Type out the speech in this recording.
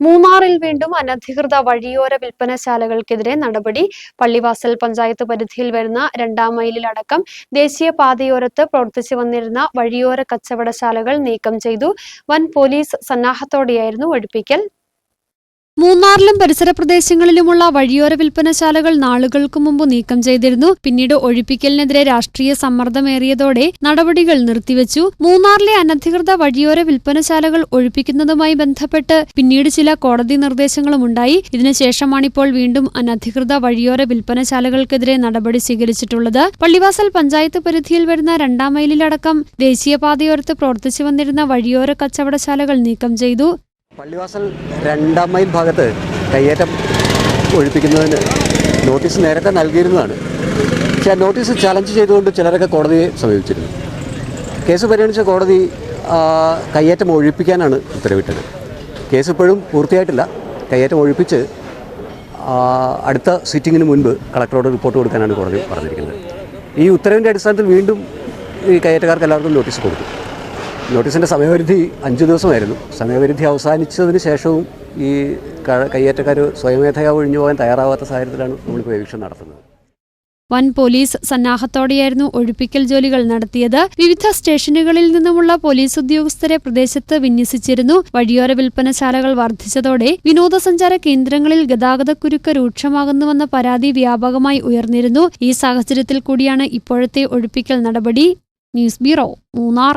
മൂന്നാറിൽ വീണ്ടും അനധികൃത വഴിയോര വിൽപ്പനശാലകൾക്കെതിരെ നടപടി. പള്ളിവാസൽ പഞ്ചായത്ത് പരിധിയിൽ വരുന്ന രണ്ടാം മൈലിലടക്കം ദേശീയ പാതയോരത്ത് പ്രവർത്തിച്ചു വന്നിരുന്ന വഴിയോര കച്ചവടശാലകൾ നീക്കം ചെയ്തു. വൻ പോലീസ് സന്നാഹത്തോടെയായിരുന്നു ഒഴിപ്പിക്കൽ. മൂന്നാറിലും പരിസര പ്രദേശങ്ങളിലുമുള്ള വഴിയോര വിൽപ്പനശാലകൾ നാളുകൾക്ക് മുമ്പ് നീക്കം ചെയ്തിരുന്നു. പിന്നീട് ഒഴിപ്പിക്കലിനെതിരെ രാഷ്ട്രീയ സമ്മർദ്ദമേറിയതോടെ നടപടികൾ നിർത്തിവെച്ചു. മൂന്നാറിലെ അനധികൃത വഴിയോര വിൽപ്പനശാലകൾ ഒഴിപ്പിക്കുന്നതുമായി ബന്ധപ്പെട്ട് പിന്നീട് ചില കോടതി നിർദ്ദേശങ്ങളും ഉണ്ടായി. ഇതിനുശേഷമാണിപ്പോൾ വീണ്ടും അനധികൃത വഴിയോര വിൽപ്പനശാലകൾക്കെതിരെ നടപടി സ്വീകരിച്ചിട്ടുള്ളത്. പള്ളിവാസൽ പഞ്ചായത്ത് പരിധിയിൽ വരുന്ന രണ്ടാം മൈലിലടക്കം ദേശീയപാതയോരത്ത് പ്രവർത്തിച്ചു വന്നിരുന്ന വഴിയോര കച്ചവടശാലകൾ നീക്കം ചെയ്തു. പള്ളിവാസൽ രണ്ടാം മൈൽ ഭാഗത്ത് കയ്യേറ്റം ഒഴിപ്പിക്കുന്നതിന് നോട്ടീസ് നേരത്തെ നൽകിയിരുന്നതാണ്. പക്ഷേ ആ നോട്ടീസ് ചലഞ്ച് ചെയ്തുകൊണ്ട് ചിലരൊക്കെ കോടതിയെ സമീപിച്ചിരുന്നു. കേസ് പരിഗണിച്ച കോടതി കയ്യേറ്റം ഒഴിപ്പിക്കാനാണ് ഉത്തരവിട്ടത്. കേസ് ഇപ്പോഴും പൂർത്തിയായിട്ടില്ല. കയ്യേറ്റം ഒഴിപ്പിച്ച് അടുത്ത സിറ്റിങ്ങിന് മുൻപ് കളക്ടറോട് റിപ്പോർട്ട് കൊടുക്കാനാണ് കോടതി പറഞ്ഞിരിക്കുന്നത്. ഈ ഉത്തരവിന്റെ അടിസ്ഥാനത്തിൽ വീണ്ടും ഈ കയ്യേറ്റക്കാർക്ക് എല്ലാവർക്കും നോട്ടീസ് കൊടുത്തു. നോട്ടീസിന്റെ സമയപരിധി അഞ്ച് ദിവസമായിരുന്നു. സമയപരിധി അവസാനിച്ചതിന് ശേഷവും ഈ കയ്യേറ്റക്കാർ സ്വയമേധയാ ഒഴിഞ്ഞു പോകാൻ തയ്യാറാവാത്ത സാഹചര്യത്തിലാണ് നമ്മളിപ്പോൾ എവിക്ഷൻ നടത്തുന്നത്. വൻ പോലീസ് സന്നാഹത്തോടെയായിരുന്നു ഒഴിപ്പിക്കൽ ജോലികൾ നടത്തിയത്. വിവിധ സ്റ്റേഷനുകളിൽ നിന്നുമുള്ള പോലീസ് ഉദ്യോഗസ്ഥരെ പ്രദേശത്ത് വിന്യസിച്ചിരുന്നു. വഴിയോര വിൽപ്പനശാലകൾ വർദ്ധിച്ചതോടെ വിനോദസഞ്ചാര കേന്ദ്രങ്ങളിൽ ഗതാഗതക്കുരുക്ക് രൂക്ഷമാകുന്നുവെന്ന പരാതി വ്യാപകമായി ഉയർന്നിരുന്നു. ഈ സാഹചര്യത്തിൽ കൂടിയാണ് ഇപ്പോഴത്തെ ഒഴിപ്പിക്കൽ നടപടി. News bureau Munnar.